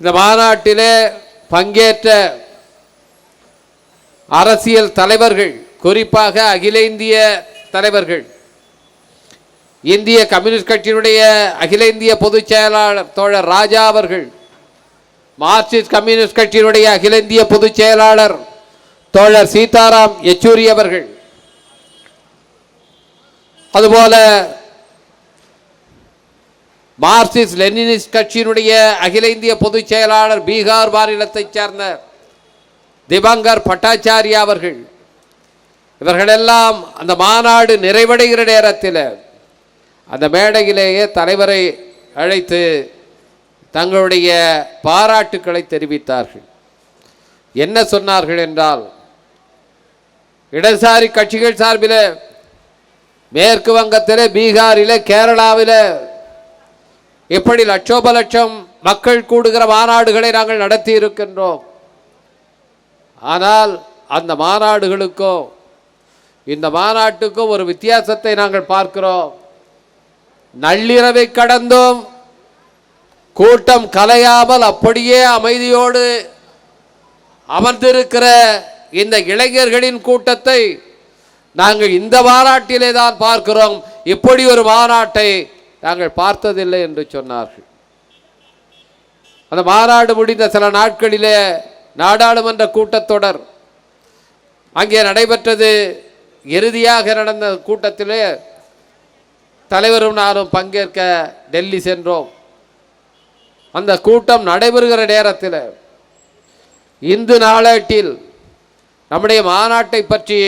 இந்த மாநாட்டிலே பங்கேற்ற அரசியல் தலைவர்கள் குறிப்பாக அகில இந்திய தலைவர்கள் இந்திய கம்யூனிஸ்ட் கட்சியினுடைய அகில இந்திய பொதுச் செயலாளர் தோழர் ராஜா அவர்கள் மார்க்சிஸ்ட் கம்யூனிஸ்ட் கட்சியினுடைய அகில இந்திய பொதுச் செயலாளர் தோழர் சீதாராம் யெச்சூரி அவர்கள் அதுபோல மார்க்சிஸ்ட் லெனினிஸ்ட் கட்சியினுடைய அகில இந்திய பொதுச் செயலாளர் பீகார் மாநிலத்தைச் சேர்ந்த திபங்கர் பட்டாச்சாரியா அவர்கள் இவர்களெல்லாம் அந்த மாநாடு நிறைவடைகிற நேரத்தில் அந்த மேடையிலேயே தலைவரை அழைத்து தங்களுடைய பாராட்டுக்களை தெரிவித்தார்கள். என்ன சொன்னார்கள் என்றால் இடதுசாரி கட்சிகள் சார்பில் மேற்கு வங்கத்தில் பீகாரில் கேரளாவில் இப்படி லட்சோப லட்சம் மக்கள் கூடுகிற மாநாடுகளை நாங்கள் நடத்தி இருக்கின்றோம் ஆனால் அந்த மாநாடுகளுக்கும் இந்த மாநாட்டுக்கும் ஒரு வித்தியாசத்தை நாங்கள் பார்க்கிறோம். நள்ளிரவை கடந்தும். கூட்டம் கலையாமல் அப்படியே அமைதியோடு அமர்ந்திருக்கிற இந்த இளைஞர்களின் கூட்டத்தை நாங்கள் இந்த மாநாட்டிலே தான் பார்க்கிறோம். இப்படி ஒரு மாநாட்டை நாங்கள் பார்த்ததில்லை என்று சொன்னார்கள். அந்த மாநாடு முடிந்த சில நாட்களிலே நாடாளுமன்ற கூட்டத்தொடர் அங்கே நடைபெற்றது. இறுதியாக நடந்த கூட்டத்திலே தலைவரும் நானும் பங்கேற்க டெல்லி சென்றோம். அந்த கூட்டம் நடைபெறுகிற நேரத்தில் இந்து நாளேட்டில் நம்முடைய மாநாட்டை பற்றி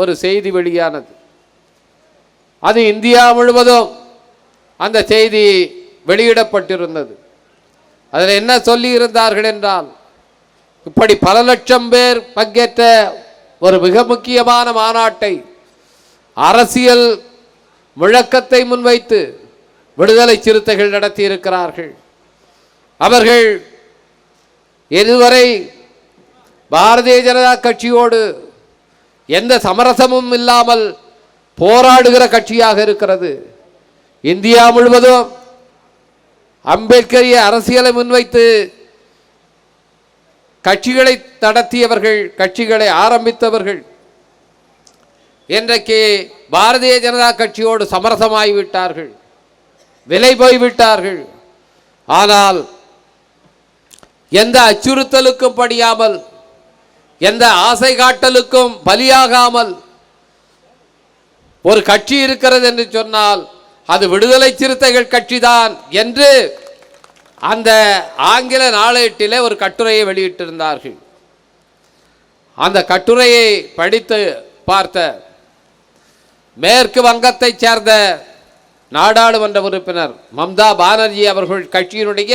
ஒரு செய்தி வெளியானது. அது இந்தியா முழுவதும் அந்த செய்தி வெளியிடப்பட்டிருந்தது. அதில் என்ன சொல்லியிருந்தார்கள் என்றால் இப்படி பல லட்சம் பேர் பங்கேற்ற ஒரு மிக முக்கியமான மாநாட்டை அரசியல் முழக்கத்தை முன்வைத்து விடுதலை சிறுத்தைகள் நடத்தியிருக்கிறார்கள். அவர்கள் இதுவரை பாரதிய ஜனதா கட்சியோடு எந்த சமரசமும் இல்லாமல் போராடுகிற கட்சியாக இருக்கிறது. இந்தியா முழுவதும் அம்பேத்கரிய அரசியலை முன்வைத்து கட்சிகளை நடத்தியவர்கள் கட்சிகளை ஆரம்பித்தவர்கள் இன்றைக்கு பாரதிய ஜனதா கட்சியோடு சமரசமாகிவிட்டார்கள் விலை போய்விட்டார்கள். ஆனால் எந்த அச்சுறுத்தலுக்கும் படியாமல் எந்த ஆசை காட்டலுக்கும் பலியாகாமல் ஒரு கட்சி இருக்கிறது என்று சொன்னால் அது விடுதலை சிறுத்தைகள் கட்சிதான் என்று அந்த ஆங்கில நாளேட்டிலே ஒரு கட்டுரையை வெளியிட்டிருந்தார்கள். அந்த கட்டுரையை படித்து பார்த்த மேற்கு வங்கத்தைச் சேர்ந்த நாடாளுமன்ற உறுப்பினர் மம்தா பானர்ஜி அவர்கள் கட்சியினுடைய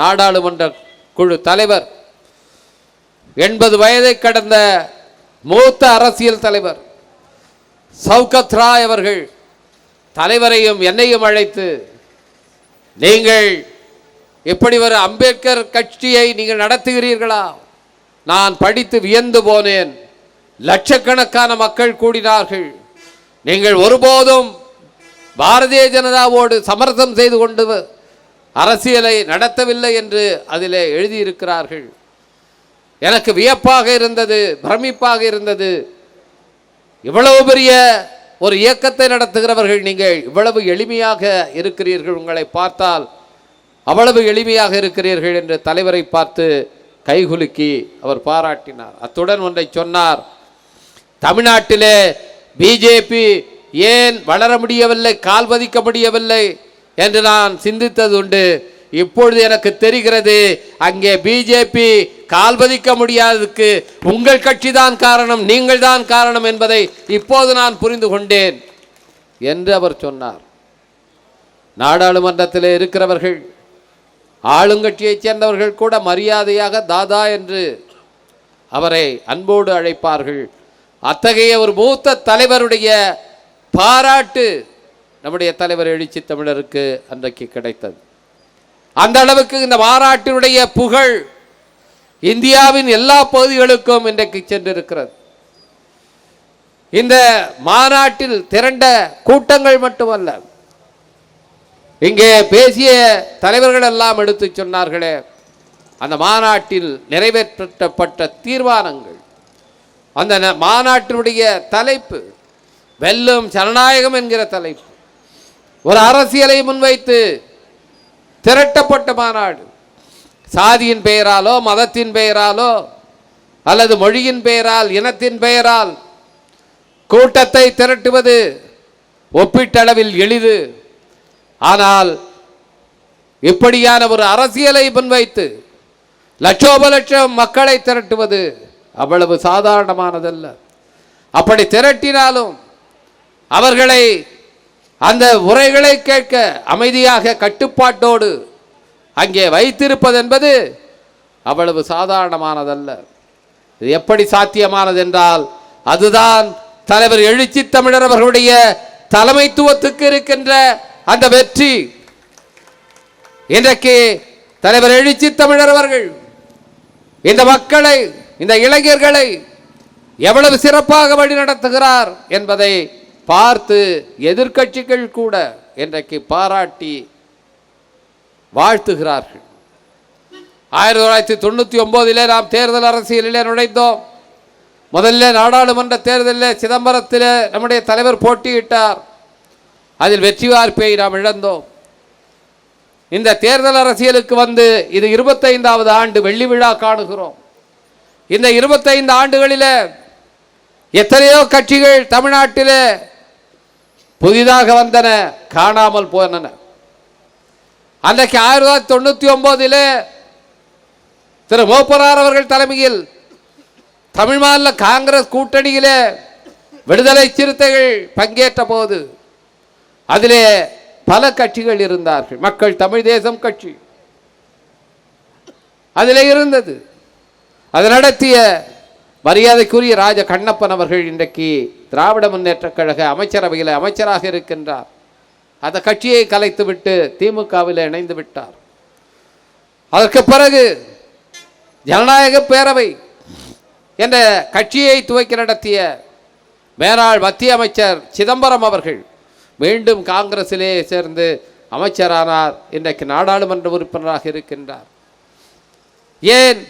நாடாளுமன்ற குழு தலைவர். எண்பது வயதை கடந்த மூத்த அரசியல் தலைவர் சவுகத் ராய் அவர்கள் தலைவரையும் என்னையும் அழைத்து நீங்கள் இப்படி ஒரு அம்பேத்கர் கட்சியை நீங்கள் நடத்துகிறீர்களா? நான் படித்து வியந்து போனேன். லட்சக்கணக்கான மக்கள் கூடினார்கள். நீங்கள் ஒருபோதும் பாரதிய ஜனதாவோடு சமரசம் செய்து கொண்டு அரசியலை நடத்தவில்லை என்று அதிலே எழுதியிருக்கிறார்கள். எனக்கு வியப்பாக இருந்தது பிரமிப்பாக இருந்தது. இவ்வளவு பெரிய ஒரு இயக்கத்தை நடத்துகிறவர்கள் நீங்கள் இவ்வளவு எளிமையாக இருக்கிறீர்கள் உங்களை பார்த்தால் அவ்வளவு எளிமையாக இருக்கிறீர்கள் என்று தலைவரை பார்த்து கைகுலுக்கி அவர் பாராட்டினார். அத்துடன் ஒன்றை சொன்னார் தமிழ்நாட்டிலே பிஜேபி ஏன் வளர முடியவில்லை கால் பதிக்க முடியவில்லை? என்று நான் சிந்தித்தது உண்டு. இப்பொழுது எனக்கு தெரிகிறது அங்கே பிஜேபி கால் பதிக்க முடியாததுக்கு உங்கள் கட்சி தான் காரணம் நீங்கள் தான் காரணம் என்பதை இப்போது நான் புரிந்து கொண்டேன் என்று அவர் சொன்னார். நாடாளுமன்றத்தில் இருக்கிறவர்கள் ஆளுங்கட்சியைச் சேர்ந்தவர்கள் கூட மரியாதையாக தாதா என்று அவரை அன்போடு அழைப்பார்கள். அத்தகைய ஒரு மூத்த தலைவருடைய பாராட்டு நம்முடைய தலைவர் எழுச்சி தமிழருக்கு அன்றைக்கு கிடைத்தது. அந்த அளவுக்கு இந்த மாநாட்டினுடைய புகழ் இந்தியாவின் எல்லா பகுதிகளுக்கும் இன்றைக்கு சென்றிருக்கிறது. இந்த மாநாட்டில் திரண்ட கூட்டங்கள் மட்டுமல்ல இங்கே பேசிய தலைவர்கள் எல்லாம் எடுத்து சொன்னார்களே அந்த மாநாட்டில் நிறைவேற்றப்பட்ட தீர்மானங்கள் அந்த ந- மாநாட்டினுடைய தலைப்பு வெல்லும் ஜனநாயகம் என்கிற தலைப்பு ஒரு அரசியலை முன்வைத்து திரட்டப்பட்ட மாநாடு. சாதியின் பெயராலோ மதத்தின் பெயராலோ அல்லது மொழியின் பெயரால் இனத்தின் பெயரால் கூட்டத்தை திரட்டுவது ஒப்பீட்டளவில் எளிது. ஆனால் இப்படியான ஒரு அரசியலை முன்வைத்து லட்சோப லட்சம் மக்களை திரட்டுவது அவ்வளவு சாதாரணமானதல்ல. அப்படி திரட்டினாலும் அவர்களை அந்த உரைகளை கேட்க அமைதியாக கட்டுப்பாட்டோடு அங்கே வைத்திருப்பது என்பது அவ்வளவு சாதாரணமானதல்ல. இது எப்படி சாத்தியமானது என்றால் அதுதான் தலைவர் எழுச்சி தமிழர் அவர்களுடைய தலைமைத்துவத்துக்கு இருக்கின்ற அந்த வெற்றி. இன்றைக்கு தலைவர் எழுச்சி தமிழர் அவர்கள் இந்த மக்களை இந்த இளைஞர்களை எவ்வளவு சிறப்பாக வழி நடத்துகிறார் என்பதை பார்த்து எதிர்க்கட்சிகள் கூட இன்றைக்கு பாராட்டி வாழ்த்துகிறார்கள். ஆயிரத்தி தொள்ளாயிரத்தி தொண்ணூற்றி ஒம்போதிலே நாம் தேர்தல் அரசியலிலே நுழைந்தோம். முதல்ல நாடாளுமன்ற தேர்தலில் சிதம்பரத்தில் நம்முடைய தலைவர் போட்டியிட்டார். அதில் வெற்றி வாய்ப்பை நாம் இழந்தோம். இந்த தேர்தல் அரசியலுக்கு வந்து இது இருபத்தைந்தாவது ஆண்டு வெள்ளி விழா காணுகிறோம். இந்த இருபத்தைந்து ஆண்டுகளில் எத்தனையோ கட்சிகள் தமிழ்நாட்டில் புதிதாக வந்தன காணாமல் போனன. அன்றைக்கு ஆயிரத்தி தொள்ளாயிரத்தி தொண்ணூற்றி ஒம்போதில் திரு மோப்பரார் அவர்கள் தலைமையில் தமிழ் மாநில காங்கிரஸ் கூட்டணியிலே விடுதலை சிறுத்தைகள் பங்கேற்ற போது அதிலே பல கட்சிகள் இருந்தார்கள். மக்கள் தமிழ் தேசம் கட்சி. அதிலே இருந்தது. அது நடத்திய மரியாதைக்குரிய ராஜ கண்ணப்பன் அவர்கள் இன்றைக்கு திராவிட முன்னேற்றக் கழக அமைச்சரவையில் அமைச்சராக இருக்கின்றார். அந்த கட்சியை கலைத்துவிட்டு திமுகவில் இணைந்து விட்டார். அதற்கு பிறகு ஜனநாயக பேரவை என்ற கட்சியை துவக்கி நடத்திய மேலாள் மத்திய அமைச்சர் சிதம்பரம் அவர்கள் மீண்டும் காங்கிரசிலே சேர்ந்து அமைச்சரானார். இன்றைக்கு நாடாளுமன்ற உறுப்பினராக இருக்கின்றார். ஏன்?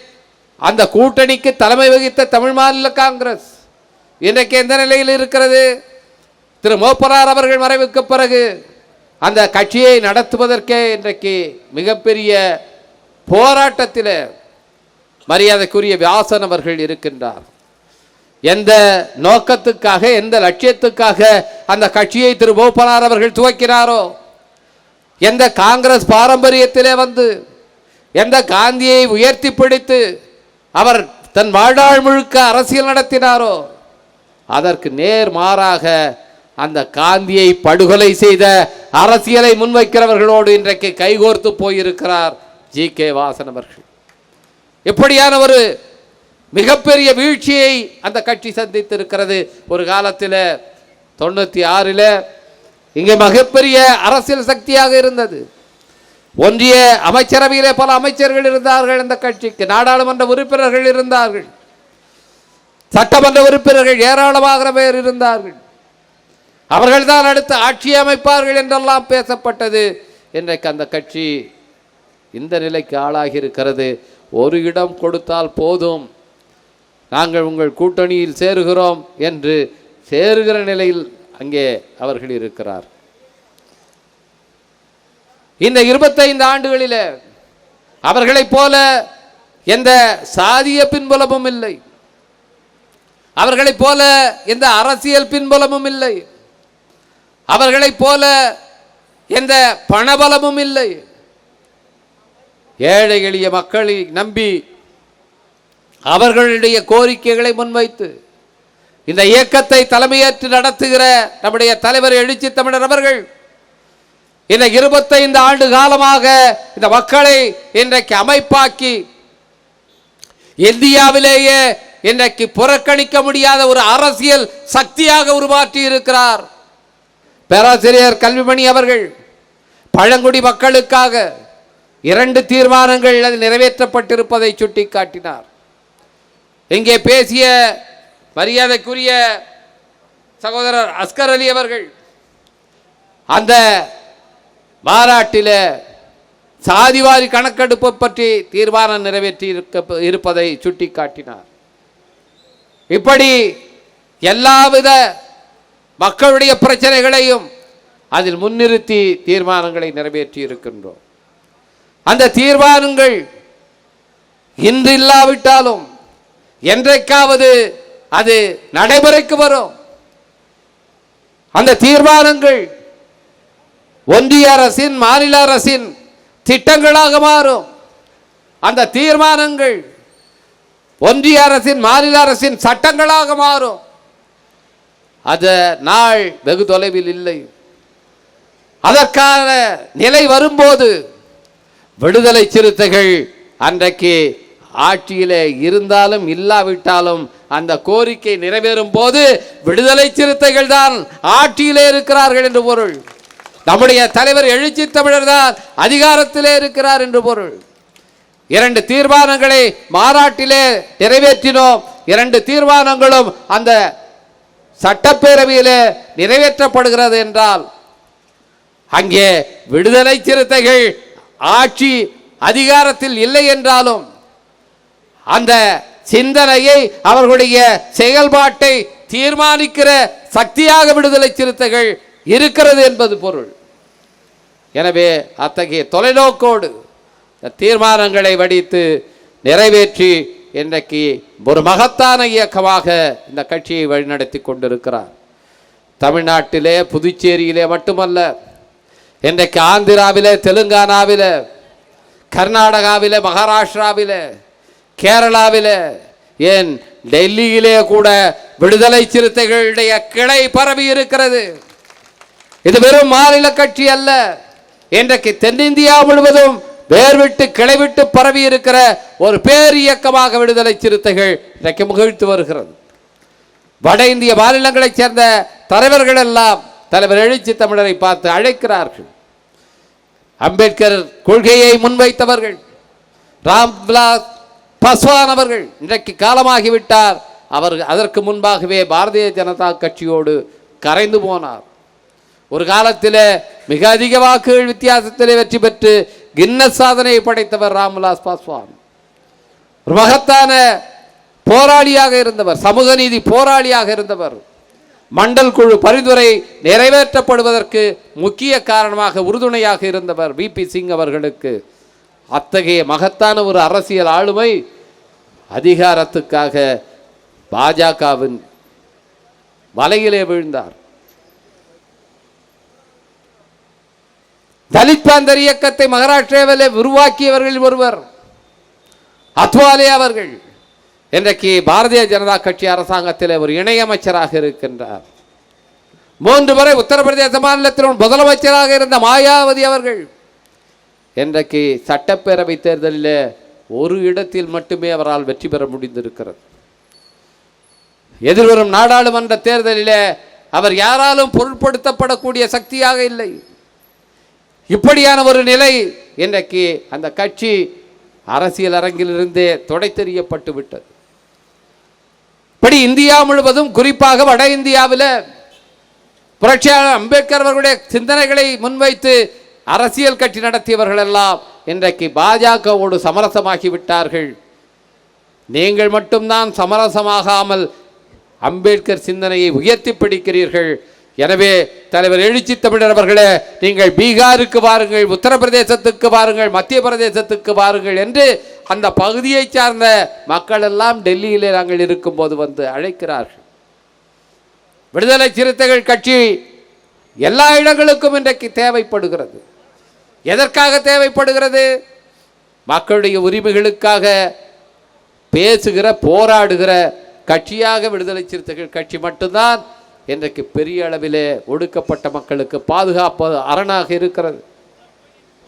அந்த கூட்டணிக்கு தலைமை வகித்த தமிழ் மாநில காங்கிரஸ் இன்றைக்கு எந்த நிலையில் இருக்கிறது? திரு மோப்பரார் அவர்கள் மறைவுக்கு பிறகு அந்த கட்சியை நடத்துவதற்கே இன்றைக்கு மிகப்பெரிய போராட்டத்தில் மரியாதைக்குரிய வியாசன் அவர்கள் இருக்கின்றார். எந்த நோக்கத்துக்காக எந்த லட்சியத்துக்காக அந்த கட்சியை திரு போப்பனார் அவர்கள் துவக்கினாரோ? எந்த காங்கிரஸ் பாரம்பரியத்திலே வந்து எந்த காந்தியை உயர்த்தி பிடித்து அவர் தன் வாழ்நாள் முழுக்க அரசியல் நடத்தினாரோ அதற்கு நேர் மாறாக அந்த காந்தியை படுகொலை செய்த அரசியலை முன்வைக்கிறவர்களோடு இன்றைக்கு கைகோர்த்து போயிருக்கிறார் ஜி கே வாசன் அவர்கள். எப்படியான ஒரு மிகப்பெரிய வீழ்ச்சியை அந்த கட்சி சந்தித்திருக்கிறது. ஒரு காலத்தில் தொண்ணூற்றி ஆறில் இங்கே மிகப்பெரிய அரசியல் சக்தியாக இருந்தது. ஒன்றிய அமைச்சரவையிலே பல அமைச்சர்கள் இருந்தார்கள் இந்த கட்சிக்கு நாடாளுமன்ற உறுப்பினர்கள் இருந்தார்கள். சட்டமன்ற உறுப்பினர்கள் ஏராளமாக பேர் இருந்தார்கள். அவர்கள்தான் அடுத்து ஆட்சி அமைப்பார்கள் என்றெல்லாம் பேசப்பட்டது. இன்றைக்கு அந்த கட்சி இந்த நிலைக்கு ஆளாகி இருக்கிறது ஒரு இடம் கொடுத்தால் போதும். நாங்கள் உங்கள் கூட்டணியில் சேருகிறோம் என்று சேருகிற நிலையில் அங்கே அவர்கள் இருக்கிறார். இந்த இருபத்தைந்து ஆண்டுகளில் அவர்களைப் போல எந்த சாதிய பின்புலமும் இல்லை. அவர்களைப் போல எந்த அரசியல் பின்புலமும் இல்லை. அவர்களைப் போல எந்த பணபலமும் இல்லை. ஏழை எளிய மக்களை நம்பி அவர்களுடைய கோரிக்கைகளை முன்வைத்து இந்த இயக்கத்தை தலைமையேற்று நடத்துகிற நம்முடைய தலைவர் எழுச்சி தமிழர் அவர்கள் இந்த இருபத்தைந்து ஆண்டு காலமாக இந்த மக்களை இன்றைக்கு அமைப்பாக்கி இந்தியாவிலேயே இன்றைக்கு புறக்கணிக்க முடியாத ஒரு அரசியல் சக்தியாக உருமாற்றி இருக்கிறார். பேராசிரியர் கல்விமணி அவர்கள் பழங்குடி மக்களுக்காக இரண்டு தீர்மானங்கள் அது நிறைவேற்றப்பட்டிருப்பதை சுட்டிக்காட்டினார். இங்கே பேசிய மரியாதைக்குரிய சகோதரர் அஸ்கர் அலி அவர்கள் அந்த மாநாட்டில் சாதிவாரி கணக்கெடுப்பு பற்றி தீர்மானம் நிறைவேற்றி இருக்க இருப்பதை சுட்டிக்காட்டினார். இப்படி எல்லாவித மக்களுடைய பிரச்சனைகளையும் அதில் முன்னிறுத்தி தீர்மானங்களை நிறைவேற்றி இருக்கின்றோம். அந்த தீர்மானங்கள் இன்று இல்லாவிட்டாலும் என்றைக்காவது அது நடைமுறைக்கு வரும். அந்த தீர்மானங்கள் ஒன்றிய அரசின் மாநில அரசின் திட்டங்களாக மாறும். அந்த தீர்மானங்கள் ஒன்றிய அரசின் மாநில அரசின் சட்டங்களாக மாறும். அது நாள் வெகு தொலைவில் இல்லை. அதற்கான நிலை வரும்போது விடுதலை சிறுத்தைகள் அன்றைக்கு ஆட்சியிலே இருந்தாலும் இல்லாவிட்டாலும் அந்த கோரிக்கை நிறைவேறும் போது விடுதலை சிறுத்தைகள் தான் ஆட்சியிலே இருக்கிறார்கள் என்று பொருள். நம்முடைய தலைவர் எழுச்சி தமிழர் தான் அதிகாரத்திலே இருக்கிறார் என்று பொருள். இரண்டு தீர்மானங்களை மாநாட்டிலே நிறைவேற்றினோம். இரண்டு தீர்மானங்களும் அந்த சட்டப்பேரவையிலே நிறைவேற்றப்படுகிறது என்றால் அங்கே விடுதலை சிறுத்தைகள் ஆட்சி அதிகாரத்தில் இல்லை என்றாலும் அந்த சிந்தனையை அவர்களுடைய செயல்பாட்டை தீர்மானிக்கிற சக்தியாக விடுதலை சிறுத்தைகள் இருக்கிறது என்பது பொருள். எனவே அத்தகைய தொலைநோக்கோடு தீர்மானங்களை வடித்து நிறைவேற்றி இன்றைக்கு ஒரு மகத்தான இயக்கமாக இந்த கட்சியை வழிநடத்தி கொண்டிருக்கிறார். தமிழ்நாட்டிலே புதுச்சேரியிலே மட்டுமல்ல இன்றைக்கு ஆந்திராவிலே தெலுங்கானாவில் கர்நாடகாவிலே மகாராஷ்டிராவில் கேரளாவிலே ஏன் டெல்லியிலே கூட விடுதலை சிறுத்தைகளுடைய கிளை பரவி இருக்கிறது. இது வெறும் மாநில கட்சி அல்ல. இன்றைக்கு தென்னிந்தியா முழுவதும் வேர் விட்டு கிளை விட்டு பரவி இருக்கிற ஒரு பேர் இயக்கமாக விடுதலை சிறுத்தைகள் இன்றைக்கு முகிழ்த்து வருகிறது. வட இந்திய மாநிலங்களைச் சேர்ந்த தலைவர்கள் எல்லாம் தலைவர் எழுச்சி தமிழரை பார்த்து அழைக்கிறார்கள். அம்பேத்கர் கொள்கையை முன்வைத்தவர்கள். ராம்விலாஸ் பஸ்வான் அவர்கள் இன்றைக்கு காலமாகிவிட்டார். அவர் அதற்கு முன்பாகவே பாரதிய ஜனதா கட்சியோடு கரைந்து போனார். ஒரு காலத்தில் மிக அதிக வாக்குகள் வித்தியாசத்திலே வெற்றி பெற்று கின்னஸ் சாதனையை படைத்தவர் ராம்விலாஸ் பாஸ்வான். ஒரு மகத்தான போராளியாக இருந்தவர் சமூக நீதி போராளியாக இருந்தவர். மண்டல் குழு பரிந்துரை நிறைவேற்றப்படுவதற்கு முக்கிய காரணமாக உறுதுணையாக இருந்தவர் விபி சிங் அவர்களுக்கு. அத்தகைய மகத்தான ஒரு அரசியல் ஆளுமை அதிகாரத்துக்காக பாஜகவின் வலையிலே விழுந்தார். தலித் பாந்தர் இயக்கத்தை மகாராஷ்டிராவில் உருவாக்கியவர்களில் ஒருவர் அத்வாலே அவர்கள். இன்றைக்கு பாரதிய ஜனதா கட்சி அரசாங்கத்தில் ஒரு இணையமைச்சராக இருக்கின்றார். மூன்று முறை உத்தரப்பிரதேச மாநிலத்தில் முதலமைச்சராக இருந்த மாயாவதி அவர்கள் இன்றைக்கு சட்டப்பேரவை தேர்தலில் ஒரு இடத்தில் மட்டுமே அவரால் வெற்றி பெற முடிந்திருக்கிறது. எதிர்வரும் நாடாளுமன்ற தேர்தலில் அவர் யாராலும் பொருட்படுத்தப்படக்கூடிய சக்தியாக இல்லை. இப்படியான ஒரு நிலை இன்றைக்கு அந்த கட்சி அரசியல் அரங்கிலிருந்தே தொடைத்தெறியப்பட்டு விட்டது. இப்படி இந்தியா முழுவதும் குறிப்பாக வட இந்தியாவில் புரட்சியாளர் அம்பேத்கர் அவர்களுடைய சிந்தனைகளை முன்வைத்து அரசியல் கட்சி நடத்தியவர்கள் எல்லாம் இன்றைக்கு பாஜகவோடு சமரசமாகி விட்டார்கள். நீங்கள் மட்டும்தான் சமரசமாகாமல் அம்பேத்கர் சிந்தனையை உயர்த்தி பிடிக்கிறீர்கள். எனவே தலைவர் எழுச்சி தமிழர் அவர்களே நீங்கள் பீகாருக்கு வாருங்கள் உத்தரப்பிரதேசத்துக்கு வாருங்கள் மத்திய பிரதேசத்துக்கு வாருங்கள் என்று அந்த பகுதியை சார்ந்த மக்கள் எல்லாம் டெல்லியிலே நாங்கள் இருக்கும்போது வந்து அழைக்கிறார்கள். விடுதலை சிறுத்தைகள் கட்சி எல்லா இடங்களுக்கும் இன்றைக்கு தேவைப்படுகிறது. எதற்காக தேவைப்படுகிறது? மக்களுடைய உரிமைகளுக்காக பேசுகிற போராடுகிற கட்சியாக விடுதலை சிறுத்தைகள் கட்சி மட்டும்தான் இன்றைக்கு பெரிய அளவிலே ஒடுக்கப்பட்ட மக்களுக்கு பாதுகாப்பு அரணாக இருக்கிறது.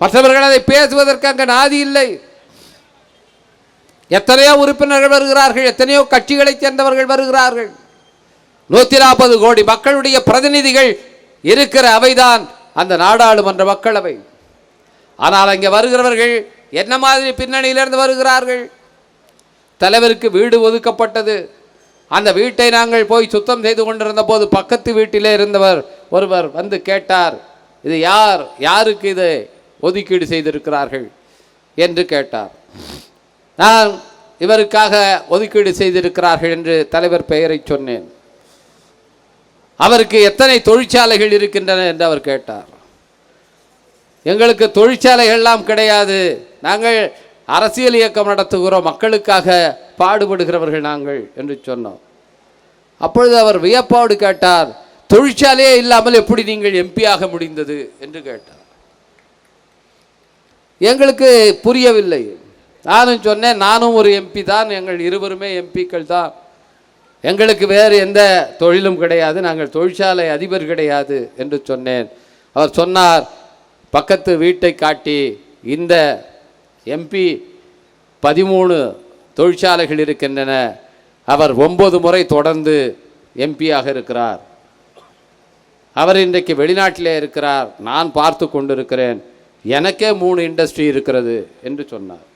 மற்றவர்கள் அதை பேசுவதற்கு அங்கே நாதி இல்லை. எத்தனையோ உறுப்பினர்கள் வருகிறார்கள் எத்தனையோ கட்சிகளைச் சேர்ந்தவர்கள் வருகிறார்கள். நூத்தி நாற்பது கோடி மக்களுடைய பிரதிநிதிகள் இருக்கிற அவைதான் அந்த நாடாளுமன்ற மக்களவை. ஆனால் அங்கே வருகிறவர்கள் என்ன மாதிரி பின்னணியிலிருந்து வருகிறார்கள்? தலைவருக்கு வீடு ஒதுக்கப்பட்டது அந்த வீட்டை நாங்கள் போய் சுத்தம் செய்து கொண்டிருந்த போது பக்கத்து வீட்டிலே இருந்தவர் ஒருவர் வந்து கேட்டார் இது யார்? யாருக்கு இது ஒதுக்கீடு செய்திருக்கிறார்கள்? என்று கேட்டார். நான் இவருக்காக ஒதுக்கீடு செய்திருக்கிறார்கள் என்று தலைவர் பெயரை சொன்னேன். அவருக்கு எத்தனை தொழிற்சாலைகள் இருக்கின்றன? என்று அவர் கேட்டார். எங்களுக்கு தொழிற்சாலைகள்லாம் கிடையாது. நாங்கள் அரசியல் இயக்கம் நடத்துகிறோம் மக்களுக்காக பாடுபடுகிறவர்கள் நாங்கள் என்று சொன்னோம். அப்பொழுது அவர் வியப்போடு கேட்டார் தொழிற்சாலையே இல்லாமல் எப்படி நீங்கள் எம்பி ஆக முடிந்தது? என்று கேட்டார். எங்களுக்கு புரியவில்லை. நானும் சொன்னேன் நானும் ஒரு எம்பி தான் எங்கள் இருவருமே எம்பிக்கள் தான். எங்களுக்கு வேறு எந்த தொழிலும் கிடையாது நாங்கள் தொழிற்சாலை அதிபர் கிடையாது என்று சொன்னேன். அவர் சொன்னார் பக்கத்து வீட்டை காட்டி இந்த எம்பி பதிமூணு தொழிற்சாலைகள் இருக்கின்றன. அவர் ஒன்பது முறை தொடர்ந்து எம்பியாக இருக்கிறார். அவர் இன்றைக்கு வெளிநாட்டிலே இருக்கிறார். நான் பார்த்து கொண்டிருக்கிறேன். எனக்கே மூணு இண்டஸ்ட்ரி இருக்கிறது என்று சொன்னார்.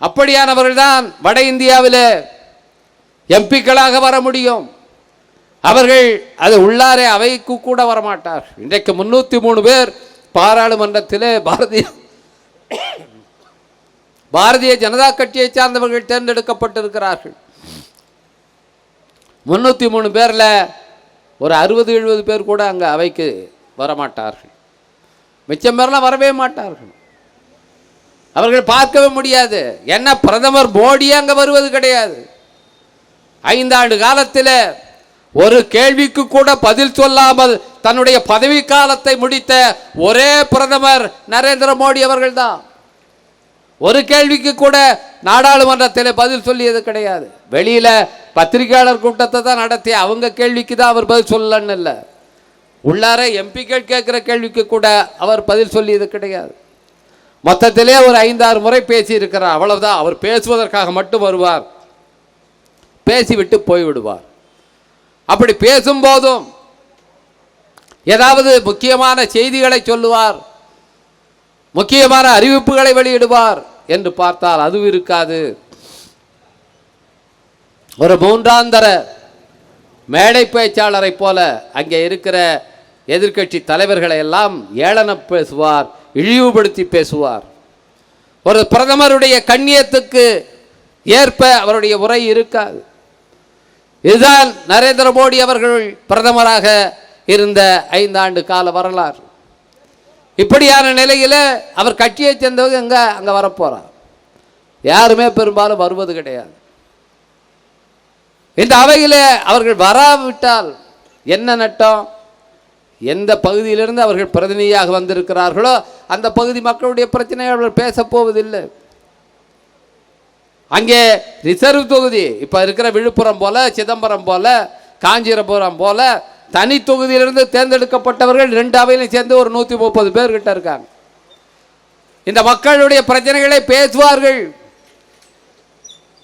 அப்படியானவர்கள்தான் வட இந்தியாவில் எம்பிக்களாக வர முடியும். அவர்கள் அது உள்ளாரே அவைக்கு கூட வரமாட்டார் இன்றைக்கு முன்னூற்றி மூணு பேர் பாராளுமன்றத்திலே பாரதிய பாரதிய ஜனதா கட்சியை சார்ந்தவர்கள் தேர்ந்தெடுக்கப்பட்டிருக்கிறார்கள். முன்னூற்றி மூணு பேரில் ஒரு அறுபது எழுபது பேர் கூட அங்கே அவைக்கு வரமாட்டார்கள். மிச்சம் பேர்லாம் வரவே மாட்டார்கள். அவர்கள் பார்க்கவே முடியாது. என்ன பிரதமர் மோடி அங்கே வருவது கிடையாது. ஐந்தாண்டு காலத்தில் ஒரு கேள்விக்கு கூட பதில் சொல்லாமல் தன்னுடைய பதவி காலத்தை முடித்த ஒரே பிரதமர் நரேந்திர மோடி அவர்கள்தான். ஒரு கேள்விக்கு கூட நாடாளுமன்றத்தில் பதில் சொல்லியது கிடையாது. வெளியில் பத்திரிகையாளர் கூட்டத்தை தான் நடத்தி அவங்க கேள்விக்கு தான் அவர் பதில் சொல்லலன்னு இல்லை. உள்ளார எம்பிக்கள் கேட்குற கேள்விக்கு கூட அவர் பதில் சொல்லியது கிடையாது. மொத்தத்திலே ஒரு ஐந்தாறு முறை பேசி இருக்கிறார் அவ்வளவுதான். அவர் பேசுவதற்காக மட்டும் வருவார். பேசிவிட்டு போய்விடுவார். அப்படி பேசும்போதும் ஏதாவது முக்கியமான செய்திகளை சொல்லுவார் முக்கியமான அறிவிப்புகளை வெளியிடுவார் என்று பார்த்தால் அதுவும் இருக்காது. ஒரு மூன்றாந்தர மேடை பேச்சாளரை போல அங்கே இருக்கிற எதிர்க்கட்சி தலைவர்களை எல்லாம் ஏளன பேசுவார் இழிவுபடுத்தி பேசுவார். ஒரு பிரதமருடைய கண்ணியத்துக்கு ஏற்ப அவருடைய உரை இருக்காது. இதுதான் நரேந்திர மோடி அவர்கள் பிரதமராக இருந்த ஐந்தாண்டு கால வரலாறு. இப்படியான நிலையில் அவர் கட்சியை சேர்ந்தவங்க எங்கே அங்கே வரப்போகிறார் யாருமே பெரும்பாலும் வருவது கிடையாது. இந்த அவையில் அவர்கள் வராவிட்டால் என்ன நட்டம்? எந்த பகுதியிலிருந்து அவர்கள் பிரதிநிதியாக வந்திருக்கிறார்களோ அந்த பகுதி மக்களுடைய பிரச்சனையை அவர்கள் பேசப் போவதில்லை. அங்கே ரிசர்வ் தொகுதி இப்போ இருக்கிற விழுப்புரம் போல் சிதம்பரம் போல் காஞ்சிரபுரம் போல தனி தொகுதியிலிருந்து தேர்ந்தெடுக்கப்பட்டவர்கள் ரெண்டு அவையிலும் சேர்ந்து ஒரு நூற்றி முப்பது பேர்கிட்ட இருக்காங்க. இந்த மக்களுடைய பிரச்சனைகளை பேசுவார்கள்.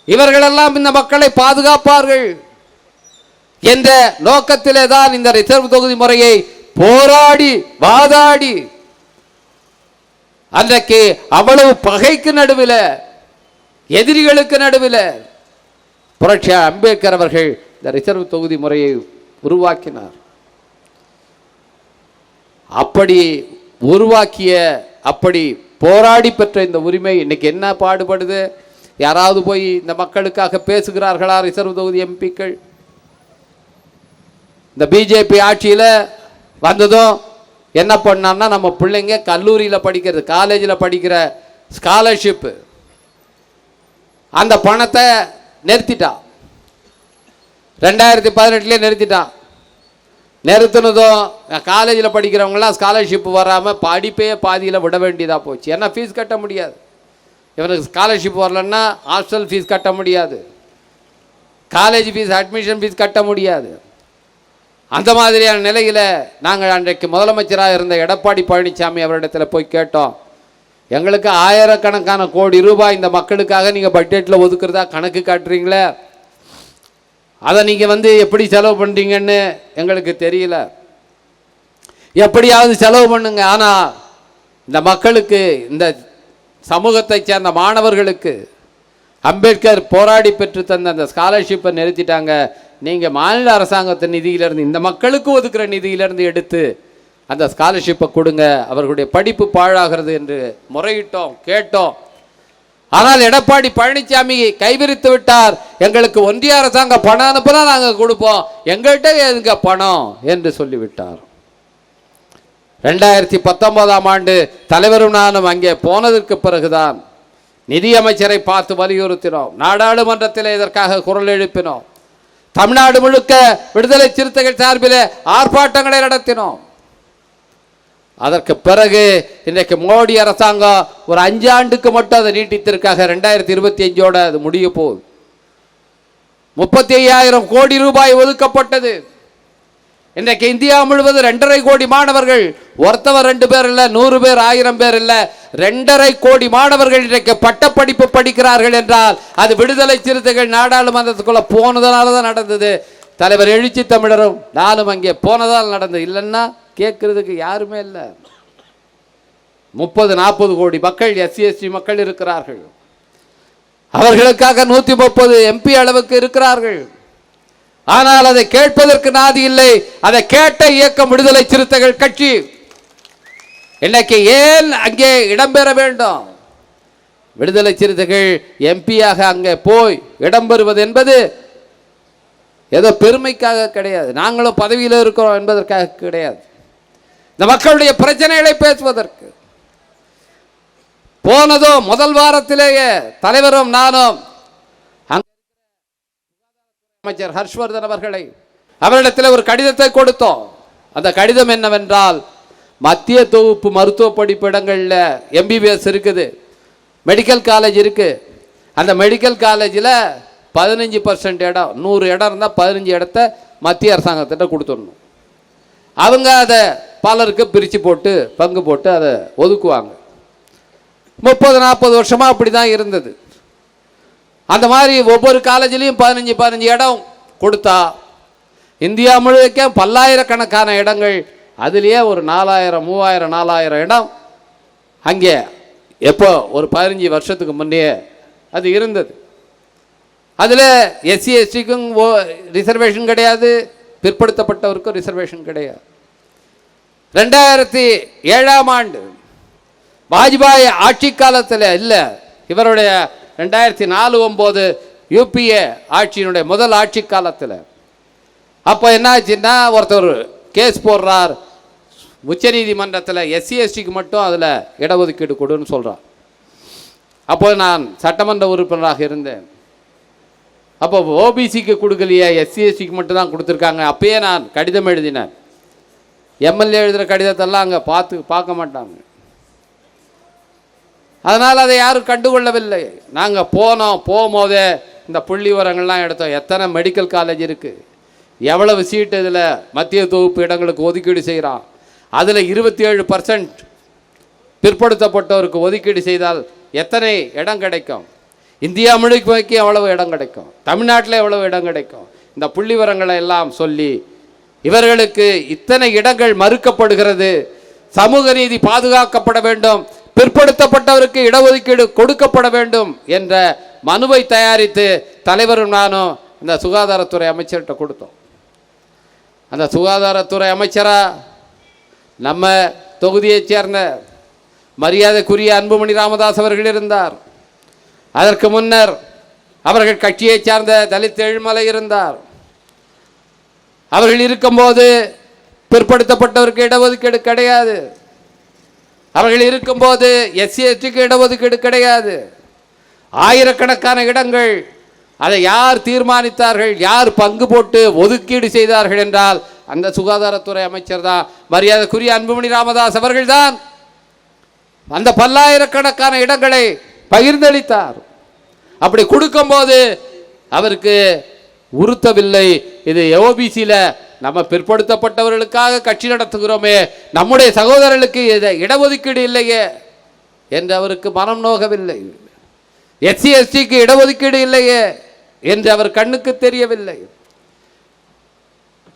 இவர்களெல்லாம் இந்த மக்களை பாதுகாப்பார்கள். என்ற நோக்கத்திலே தான் இந்த ரிசர்வ் தொகுதி முறையை போராடி வாதாடி அன்றைக்கு அவ்வளவு பகைக்கு நடுவில் எதிரிகளுக்கு நடுவில் புரட்சி அம்பேத்கர் அவர்கள் இந்த ரிசர்வ் தொகுதி முறையை உருவாக்கினார். அப்படி உருவாக்கிய அப்படி போராடி பெற்ற இந்த உரிமை இன்னைக்கு என்ன பாடுபடுது? யாராவது போய் இந்த மக்களுக்காக பேசுகிறார்களா ரிசர்வ் தொகுதி எம்பிக்கள்? இந்த பிஜேபி ஆட்சியில் வந்ததும் என்ன பண்ணான்னா நம்ம பிள்ளைங்க கல்லூரியில் படிக்கிறது காலேஜில் படிக்கிற ஸ்காலர்ஷிப்பு அந்த பணத்தை நிறுத்திட்டான் ரெண்டாயிரத்தி பதினெட்டுலேயே நிறுத்திட்டான். நிறுத்தினதும் காலேஜில் படிக்கிறவங்களாம் ஸ்காலர்ஷிப் வராமல் படிப்பே பாதியில் விட வேண்டியதாக போச்சு. ஏன்னா ஃபீஸ் கட்ட முடியாது. இவனுக்கு ஸ்காலர்ஷிப் வரலன்னா ஹாஸ்டல் ஃபீஸ் கட்ட முடியாது. காலேஜ் ஃபீஸ் அட்மிஷன் ஃபீஸ் கட்ட முடியாது. அந்த மாதிரியான நிலையில் நாங்கள் அன்றைக்கு முதலமைச்சராக இருந்த எடப்பாடி பழனிசாமி அவரிடத்தில் போய் கேட்டோம். எங்களுக்கு ஆயிரக்கணக்கான கோடி ரூபாய் இந்த மக்களுக்காக நீங்கள் பட்ஜெட்டில் ஒதுக்குறதா கணக்கு காட்டுறீங்களே? அதை நீங்கள் வந்து எப்படி செலவு பண்ணுறீங்கன்னு எங்களுக்கு தெரியல. எப்படியாவது செலவு பண்ணுங்க. ஆனால் இந்த மக்களுக்கு இந்த சமூகத்தை சேர்ந்த மாணவர்களுக்கு அம்பேத்கர் போராடி பெற்று தந்த அந்த ஸ்காலர்ஷிப்பை நிறுத்திட்டாங்க. நீங்கள் மாநில அரசாங்கத்தின் நிதியிலிருந்து இந்த மக்களுக்கு ஒதுக்குற நிதியிலிருந்து எடுத்து அந்த ஸ்காலர்ஷிப்பை கொடுங்க. அவர்களுடைய படிப்பு பாழாகிறது என்று முறையிட்டோம் கேட்டோம். ஆனால் எடப்பாடி பழனிசாமி கைவிரித்து விட்டார். எங்களுக்கு ஒன்றிய அரசாங்கம் பணம் அனுப்புனா நாங்கள் கொடுப்போம். எங்கள்கிட்ட எதுங்க பணம்? என்று சொல்லிவிட்டார். ரெண்டாயிரத்தி பத்தொன்பதாம் ஆண்டு தலைவரும் நானும் அங்கே போனதற்கு பிறகுதான் நிதியமைச்சரை பார்த்து வலியுறுத்தினோம். நாடாளுமன்றத்தில் இதற்காக குரல் எழுப்பினோம். தமிழ்நாடு முழுக்க விடுதலை சிறுத்தைகள் சார்பில் ஆர்ப்பாட்டங்களை நடத்தினோம். அதற்கு பிறகு இன்றைக்கு மோடி அரசாங்கம் ஒரு அஞ்சு ஆண்டுக்கு மட்டும் அதை நீட்டித்திருக்காக ரெண்டாயிரத்தி இருபத்தி அஞ்சோட அது முடிய போகுது. முப்பத்தி ஐயாயிரம் கோடி ரூபாய் ஒதுக்கப்பட்டது. இன்றைக்கு இந்தியா முழுவதும் ரெண்டரை கோடி மாணவர்கள் ஒருத்தவர் ரெண்டு பேர் இல்லை நூறு பேர் ஆயிரம் பேர் இல்லை ரெண்டரை கோடி மாணவர்கள் இன்றைக்கு பட்டப்படிப்பு படிக்கிறார்கள் என்றால் அது விடுதலை சிறுத்தைகள் நாடாளுமன்றத்துக்குள்ள போனதுனால தான் நடந்தது. தலைவர் எழுச்சி தமிழரும் நானும் அங்கே போனதால் நடந்தது. இல்லைன்னா கேட்குறதுக்கு யாருமே இல்லை. முப்பது நாற்பது கோடி மக்கள் எஸ்சி எஸ்டி மக்கள் இருக்கிறார்கள். அவர்களுக்காக நூற்றி முப்பது எம்பி அளவுக்கு இருக்கிறார்கள். ஆனால் அதை கேட்பதற்கு நாதி இல்லை. அதை கேட்ட இயக்கம் விடுதலை சிறுத்தைகள் கட்சி. இன்னைக்கு ஏன் அங்கே இடம்பெற வேண்டும்? விடுதலை சிறுத்தைகள் எம்பியாக அங்கே போய் இடம்பெறுவது என்பது ஏதோ பெருமைக்காக கிடையாது. நாங்களும் பதவியில் இருக்கிறோம் என்பதற்காக கிடையாது. இந்த மக்களுடைய பிரச்சனைகளை பேசுவதற்கு. போனதும் முதல் வாரத்திலேயே தலைவரும் நானும் அமைச்சர் ஹர்ஷ்வர்தன் அவர்களை அவரிடத்தில் ஒரு கடிதத்தை கொடுத்தோம். அந்த கடிதம் என்னவென்றால் மத்திய தொகுப்பு மருத்துவ படிப்பிடங்களில் எம்பிபிஎஸ் இருக்குது மெடிக்கல் காலேஜ் இருக்கு. அந்த மெடிக்கல் காலேஜில் பதினஞ்சு பர்சன்ட் இடம் நூறு இடம் இருந்தால் பதினஞ்சு இடத்த மத்திய அரசாங்கத்திட்ட கொடுத்துடணும். அவங்க அதை பலருக்கு பிரித்து போட்டு பங்கு போட்டு அதை ஒதுக்குவாங்க. முப்பது நாற்பது வருஷமாக அப்படி தான் இருந்தது. அந்த மாதிரி ஒவ்வொரு காலேஜ்லேயும் பதினஞ்சு பதினஞ்சு இடம் கொடுத்தா இந்தியா முழுக்க பல்லாயிரக்கணக்கான இடங்கள் அதுலேயே ஒரு நாலாயிரம் மூவாயிரம் நாலாயிரம் இடம். அங்கே எப்போ ஒரு பதினஞ்சு வருஷத்துக்கு முன்னே அது இருந்தது. அதில் எஸ்சி எஸ்டிக்கும் ஓ ரிசர்வேஷன் கிடையாது. பிற்படுத்தப்பட்டவருக்கும் ரிசர்வேஷன் கிடையாது. ரெண்டாயிரத்தி ஏழாம் ஆண்டு வாஜ்பாய் ஆட்சி காலத்தில் இல்லை இவருடைய ரெண்டாயிரத்தி நாலு ஒம்பது யூபிஏ ஆட்சியினுடைய முதல் ஆட்சி காலத்தில். அப்போ என்னாச்சுன்னா ஒருத்தர் கேஸ் போடுறார். உச்சநீதிமன்றத்தில் எஸ்சி எஸ்டிக்கு மட்டும் அதில் இடஒதுக்கீடு கொடுன்னு சொல்கிறார் அப்போது நான் சட்டமன்ற உறுப்பினராக இருந்தேன். அப்போ ஓபிசிக்கு கொடுக்கலையே எஸ்சிஎஸ்சிக்கு மட்டும்தான் மட்டும் தான் கொடுத்துருக்காங்க. அப்பயே நான் கடிதம் எழுதினேன். எம்எல்ஏ எழுதுகிற கடிதத்தெல்லாம் அங்கே பார்த்து பார்க்க மாட்டாங்க. அதனால் அதை யாரும் கண்டுகொள்ளவில்லை. நாங்கள் போனோம். போகும்போதே இந்த புள்ளி உரங்கள்லாம் எடுத்தோம். எத்தனை மெடிக்கல் காலேஜ் இருக்குது எவ்வளவு சீட்டு இதில் மத்திய தொகுப்பு இடங்களுக்கு ஒதுக்கீடு செய்கிறான்? அதில் இருபத்தி ஏழு பர்சன்ட் பிற்படுத்தப்பட்டவருக்கு ஒதுக்கீடு செய்தால் எத்தனை இடம் கிடைக்கும்? இந்தியா முழுக்க எவ்வளவு இடம் கிடைக்கும்? தமிழ்நாட்டில் எவ்வளவு இடம் கிடைக்கும்? இந்த புள்ளிவரங்களை எல்லாம் சொல்லி இவர்களுக்கு இத்தனை இடங்கள் மறுக்கப்படுகிறது. சமூக நீதி பாதுகாக்கப்பட வேண்டும். பிற்படுத்தப்பட்டவருக்கு இடஒதுக்கீடு கொடுக்கப்பட வேண்டும் என்ற மனுவை தயாரித்து தலைவரும் நானும் இந்த சுகாதாரத்துறை அமைச்சர்கிட்ட கொடுத்தோம். அந்த சுகாதாரத்துறை அமைச்சரா நம்ம தொகுதியைச் சேர்ந்த மரியாதைக்குரிய அன்புமணி ராமதாஸ் அவர்கள் இருந்தார். அதற்கு முன்னர் அவர்கள் கட்சியைச் சார்ந்த தலித் எழுமலை இருந்தார். அவர்கள் இருக்கும்போது பிற்படுத்தப்பட்டவருக்கு இடஒதுக்கீடு கிடையாது. அவர்கள் இருக்கும்போது எஸ்சி எஸ்டிக்கு இடஒதுக்கீடு கிடையாது. ஆயிரக்கணக்கான இடங்கள் அதை யார் தீர்மானித்தார்கள் யார் பங்கு போட்டு ஒதுக்கீடு செய்தார்கள் என்றால் அந்த சுகாதாரத்துறை அமைச்சர் தான் மரியாதைக்குரிய அன்புமணி ராமதாஸ் அவர்கள்தான். அந்த பல்லாயிரக்கணக்கான இடங்களை பகிர்ந்தளித்தார். அப்படி கொடுக்கும்போது அவருக்கு உறுத்தவில்லை. இது ஓபிசியில் நம்ம பிற்படுத்தப்பட்டவர்களுக்காக கட்சி நடத்துகிறோமே நம்முடைய சகோதரர்களுக்கு இதை இடஒதுக்கீடு இல்லையே என்று அவருக்கு மனம் நோகவில்லை. எஸ்சி எஸ்டிக்கு இடஒதுக்கீடு இல்லையே என்று அவர் கண்ணுக்கு தெரியவில்லை.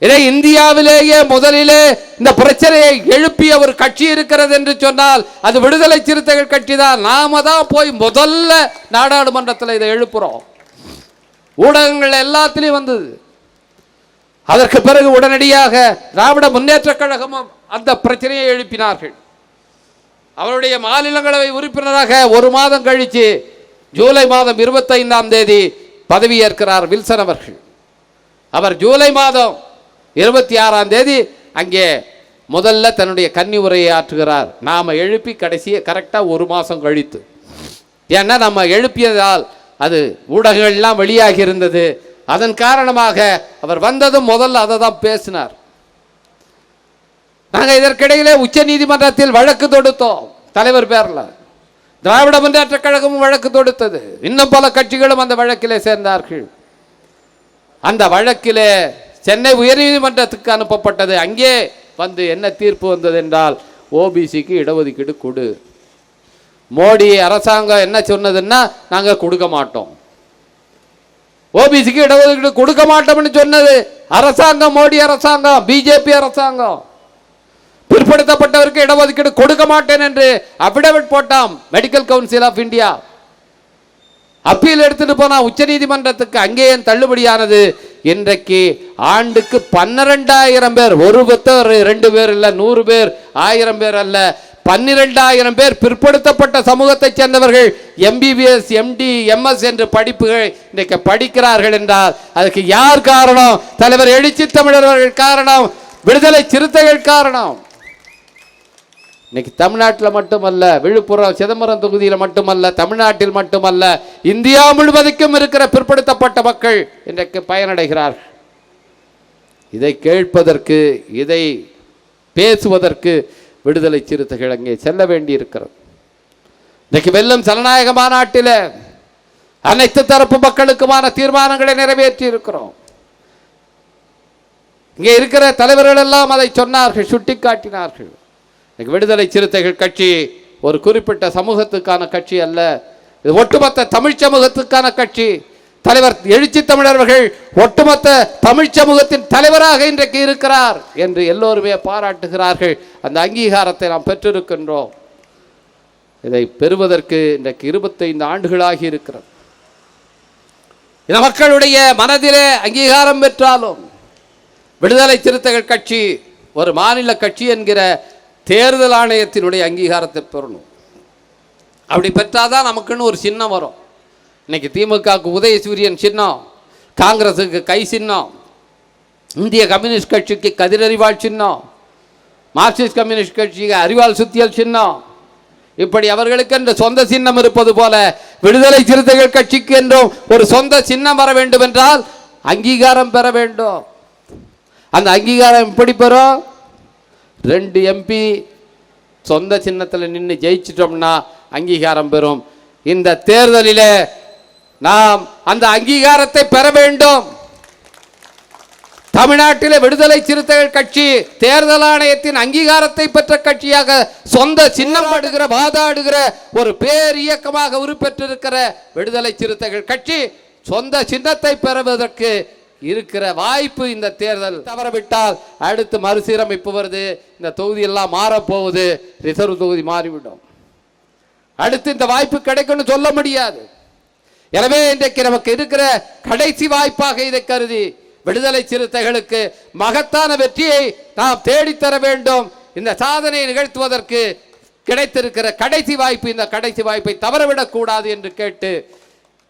இதே இந்தியாவிலேயே முதலிலே இந்த பிரச்சனையை எழுப்பிய ஒரு கட்சி இருக்கிறது என்று சொன்னால் அது விடுதலை சிறுத்தைகள் கட்சி தான். நாம தான் போய் முதல்ல நாடாளுமன்றத்தில் இதை எழுப்புறோம். ஊடகங்கள் எல்லாத்திலையும் வந்தது. அதற்கு பிறகு உடனடியாக திராவிட முன்னேற்ற கழகமும் அந்த பிரச்சனையை எழுப்பினார்கள். அவருடைய மாநிலங்களவை உறுப்பினராக ஒரு மாதம் கழித்து ஜூலை மாதம் இருபத்தைந்தாம் தேதி பதவியேற்கிறார் வில்சன் அவர்கள். அவர் ஜூலை மாதம் இருபத்தி ஆறாம் தேதி அங்கே முதல்ல தன்னுடைய கன்னி உரையை ஆற்றுகிறார். நாம் எழுப்பி கடைசியை கரெக்டாக ஒரு மாதம் கழித்து. ஏன்னா நம்ம எழுப்பியதால் அது ஊடகங்கள்லாம் வெளியாகி இருந்தது. அதன் காரணமாக அவர் வந்ததும் முதல்ல அதை தான் பேசினார். நாங்கள் இதற்கிடையிலே உச்ச நீதிமன்றத்தில் வழக்கு தொடுத்தோம். தலைவர் பேரில். திராவிட முன்னேற்ற கழகமும் வழக்கு தொடுத்தது. இன்னும் பல கட்சிகளும் அந்த வழக்கிலே சேர்ந்தார்கள். அந்த வழக்கிலே சென்னை உயர்நீதிமன்றத்துக்கு அனுப்பப்பட்டது. அங்கே வந்து என்ன தீர்ப்பு வந்தது என்றால் ஓபிசிக்கு இடஒதுக்கீடு கொடு. மோடி அரசாங்கம் என்ன சொன்னதுன்னா நாங்கள் கொடுக்க மாட்டோம். ஓபிசிக்கு இடஒதுக்கீடு கொடுக்க மாட்டோம்னு சொன்னது அரசாங்கம் மோடி அரசாங்கம் பிஜேபி அரசாங்கம். பிற்படுத்தப்பட்டவருக்கு இடஒதுக்கீடு கொடுக்க மாட்டேன் என்று அபிடவிட் போட்டான் medical council of India appeal எடுத்துட்டு போனா உச்சநீதிமன்றத்துக்கு அங்கேயும் தள்ளுபடியானது இன்றைக்கு ஆண்டுக்கு பன்னிரெண்டாயிரம் பேர் ஒரு பத்தர் ரெண்டு பேர் இல்ல நூறு பேர் ஆயிரம் பேர் அல்ல பன்னிரெண்டாயிரம் பேர் பிற்படுத்தப்பட்ட சமூகத்தைச் சேர்ந்தவர்கள் எம்பிபிஎஸ் எம்டி எம்எஸ் என்று படிப்புகள் இன்றைக்கு படிக்கிறார்கள் என்றால் அதுக்கு யார் காரணம்? தலைவர் எழுச்சி தமிழர்கள் காரணம் விடுதலை சிறுத்தைகள் காரணம். இன்னைக்கு தமிழ்நாட்டில் மட்டுமல்ல விழுப்புரம் சிதம்பரம் தொகுதியில் மட்டுமல்ல தமிழ்நாட்டில் மட்டுமல்ல இந்தியா முழுவதுக்கும் இருக்கிற பிற்படுத்தப்பட்ட மக்கள் இன்றைக்கு பயனடைகிறார்கள் இதை கேட்பதற்கு இதை பேசுவதற்கு விடுதலை சிறுத்தைகள் அங்கே செல்ல வேண்டியிருக்கிறது. இன்றைக்கு வெல்லும் ஜனநாயக மாநாட்டில் அனைத்து தரப்பு மக்களுக்குமான தீர்மானங்களை நிறைவேற்றி இருக்கிறோம் இங்கே இருக்கிற தலைவர்கள் எல்லாம் அதை சொன்னார்கள் சுட்டிக்காட்டினார்கள். விடுதலை சிறுத்தைகள் கட்சி ஒரு குறிப்பிட்ட சமூகத்துக்கான கட்சி அல்ல. இது ஒட்டுமொத்த தமிழ் சமூகத்துக்கான கட்சி. தலைவர் எழுச்சி தமிழர்கள் ஒட்டுமொத்த தமிழ் சமூகத்தின் தலைவராக இன்றைக்கு இருக்கிறார் என்று எல்லோருமே பாராட்டுகிறார்கள். அந்த அங்கீகாரத்தை நாம் பெற்றிருக்கின்றோம். இதை பெறுவதற்கு இன்றைக்கு இருபத்தைந்து ஆண்டுகளாகி இருக்கிறது. இந்த மக்களுடைய மனதிலே அங்கீகாரம் பெற்றாலும் விடுதலை சிறுத்தைகள் கட்சி ஒரு மாநில கட்சி என்கிற தேர்தல் ஆணையத்தினுடைய அங்கீகாரத்தை பெறணும். அப்படி பெற்றாதான் நமக்குன்னு ஒரு சின்னம் வரும். இன்னைக்கு திமுகவுக்கு உதயசூரியன் சின்னம் காங்கிரஸுக்கு கை சின்னம் இந்திய கம்யூனிஸ்ட் கட்சிக்கு கதிரறிவாள் சின்னம் மார்க்சிஸ்ட் கம்யூனிஸ்ட் கட்சிக்கு அறிவால் சுத்தியல் சின்னம். இப்படி அவர்களுக்கு என்று சொந்த சின்னம் இருப்பது போல விடுதலை சிறுத்தைகள் கட்சிக்கு என்றும் ஒரு சொந்த சின்னம் வர வேண்டும் என்றால் அங்கீகாரம் பெற வேண்டும். அந்த அங்கீகாரம் எப்படி பெறும்? ரெண்டு எம்பி சொந்த சின்னத்தில் நின்று ஜெயிச்சிட்டோம்னா அங்கீகாரம் பெறும். இந்த தேர்தலிலே நாம் அந்த அங்கீகாரத்தை பெற வேண்டும். தமிழ்நாட்டில் விடுதலை சிறுத்தைகள் கட்சி தேர்தல் ஆணையத்தின் அங்கீகாரத்தை பெற்ற கட்சியாக சொந்த சின்னம் ஆடுகிற வாதாடுகிற ஒரு பேர் இயக்கமாக உருப்பெற்றிருக்கிற விடுதலை சிறுத்தைகள் கட்சி சொந்த சின்னத்தை பெறுவதற்கு இருக்கிற வாய்ப்பு இந்த தேர்தல் தவறவிட்டால் அடுத்து மறுசீரமைப்பு வருது. இந்த தொகுதியெல்லாம் மாறப்போகுது. ரிசர்வ் தொகுதி மாறிவிடும். அடுத்து இந்த வாய்ப்பு கிடைக்கும்னு சொல்ல முடியாது. எனவே இன்றைக்கு நமக்கு இருக்கிற கடைசி வாய்ப்பாக இதை கருதி விடுதலை சிறுத்தைகளுக்கு மகத்தான வெற்றியை நாம் தேடித்தர வேண்டும். இந்த சாதனையை நிகழ்த்துவதற்கு கிடைத்திருக்கிற கடைசி வாய்ப்பு இந்த கடைசி வாய்ப்பை தவறவிடக்கூடாது என்று கேட்டு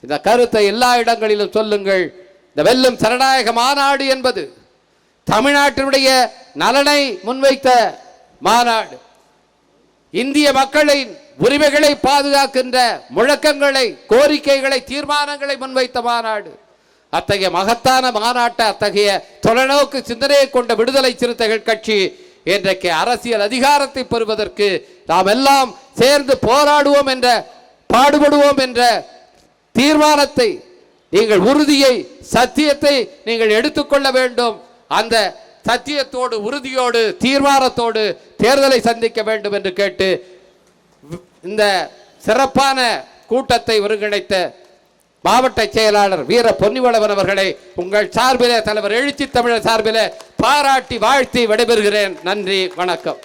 இந்த கருத்தை எல்லா இடங்களிலும் சொல்லுங்கள். இந்த வெல்லும் சரணாயக மாநாடு என்பது தமிழ்நாட்டினுடைய நலனை முன்வைத்த மாநாடு. இந்திய மக்களின் உரிமைகளை பாதுகாக்கின்ற முழக்கங்களை கோரிக்கைகளை தீர்மானங்களை முன்வைத்த மாநாடு. அத்தகைய மகத்தான மாநாட்டை அத்தகைய தொலைநோக்கு சிந்தனையை கொண்ட விடுதலை சிறுத்தைகள் கட்சி இன்றைக்கு அரசியல் அதிகாரத்தை பெறுவதற்கு நாம் எல்லாம் சேர்ந்து போராடுவோம் என்ற பாடுபடுவோம் என்ற தீர்மானத்தை நீங்கள் உறுதியை சத்தியத்தை நீங்கள் எடுத்துக்கொள்ள வேண்டும். அந்த சத்தியத்தோடு உறுதியோடு தீர்மானத்தோடு தேர்தலை சந்திக்க வேண்டும் என்று கேட்டு இந்த சிறப்பான கூட்டத்தை ஒருங்கிணைத்த மாவட்ட செயலாளர் வீர பொன்னிவளவன் அவர்களை உங்கள் சார்பிலே தலைவர் எழுச்சி தமிழர் சார்பிலே பாராட்டி வாழ்த்தி விடைபெறுகிறேன். நன்றி வணக்கம்.